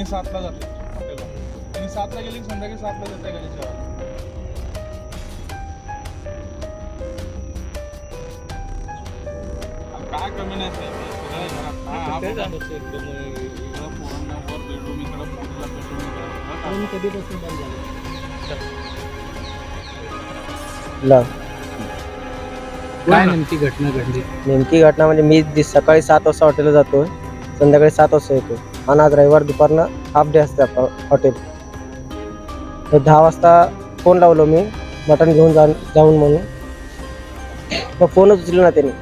त्यांनी सातला जाते हॉटेलला. त्यांनी सातला गेली संध्याकाळी सातला जाते जेवायला आणि काय कमी नाही साहेब. काय हा तेच बघा. आहे नुसतं एकदम, अं, इकडं पोरांना वर बेडरूम इकडं पोरीला बेडरूम इकडं. काम कधीपासून बंद झालं? ला. काय नेमकी घटना घडली? नेमकी घटना म्हणजे मी सकाळी सात वाजता हॉटेलला जातो संध्याकाळी सात वाजता येतो आणि आज रविवार दुपारनं हाफ डे असते आपलं हॉटेल तर दहा वाजता फोन लावलो मी मटण घेऊन जा जाऊन म्हणून. मग फोनच उचलला ना त्यांनी.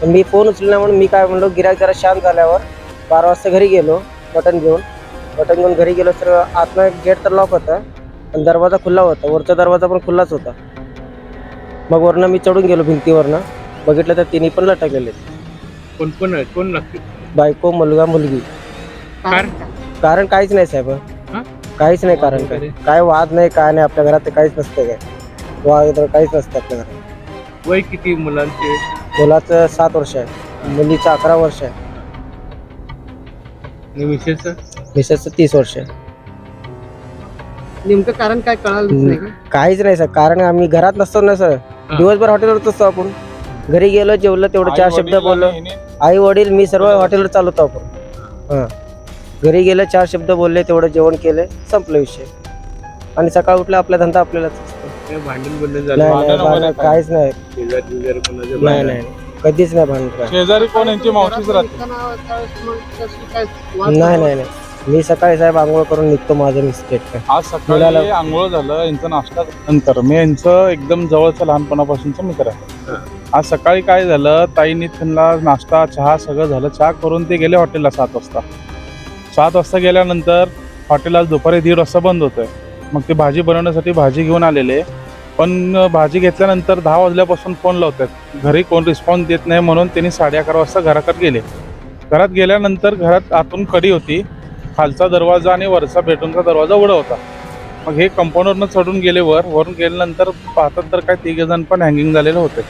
तर मी फोन उचलला म्हणून मी काय म्हणलो गिरायक जरा शांत झाल्यावर बारा वाजता घरी गेलो मटण घेऊन. मटण घेऊन घरी गेलो तर आतनं गेट तर लॉक होता पण दरवाजा खुला होता. वरचा दरवाजा पण खुलाच होता. मग वरनं मी चढून गेलो भिंतीवरनं. बघितलं तर तिन्ही पण लटकलेले. कोण कोण आहे? कोण बायको मुलगा मुलगी. कारण? कारण? काहीच नाही साहेब. हा? काहीच नाही कारण काय? वाद नाही काय नाही आपल्या घरात काहीच नसतं काय. वाद वगैरे काहीच नसतं आपल्या घरात. वय किती मुलांचे? मुलाचं सात वर्ष आहे. मुलीचं अकरा वर्ष आहे. आणि विशेष मिसेसचं तीस वर्ष आहे. नेमकं कारण काय कळालं नाही का? काहीच नाही सर कारण आम्ही घरात नसतो ना सर. दिवसभर हॉटेलवरच असतो आपण. घरी गेलो जेवलं तेवढं चार शब्द बोललो. आई वडील मी सर्व हॉटेलवर चालवतो आपण. हां. घरी गेलं चार शब्द बोलले तेवढं जेवण केलं संपलं विषय. आणि सकाळ उठलं आपला धंदा आपल्यालाच असतो. नाही भांडण काहीच नाही. नाही? नाही कधीच नाही भांडण काय. शेजारी कोण यांची मावशीच राहते. नाही? नाही नाही मी सकाळी साहेब आंघोळ करून निघतो माझं मिस्टेक काय. आज सकाळी मुलाला- आंघोळ झालं यांचा नाश्ता नंतर. मी यांचं एकदम जवळचं लहानपणापासूनचं मित्र आहे. आज सकाळी काय झालं? ताईंनी त्यांना नाश्ता चहा सगळं झालं. चहा करून ते गेले हॉटेलला सात वाजता. सात वाजता गेल्यानंतर हॉटेल आज दुपारी दीड वाजता बंद होतं मग ते भाजी बनवण्यासाठी भाजी घेऊन आलेले. पण भाजी घेतल्यानंतर दहा वाजल्यापासून फोन लावतात घरी कोण रिस्पॉन्स देत नाही म्हणून त्यांनी साडे अकरा वाजता घराकडे गेले. घरात गेल्यानंतर घरात आतून कडी होती. खालचा दरवाजा आणि वरचा बेडरूमचा दरवाजा उघडा होता. मग हे कंपाऊंडवरनं चढून गेले वर. वरून गेल्यानंतर पाहतात तर काय तिघे जण पण हँगिंग झालेले होते.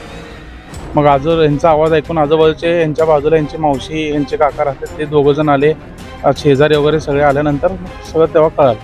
मग आजू यांचा आवाज ऐकून आजूबाजूचे यांच्या बाजूला यांची मावशी यांचे काका राहतात ते दोघं जण आले. शेजारी वगैरे सगळे आल्यानंतर सगळं तेव्हा कळालं.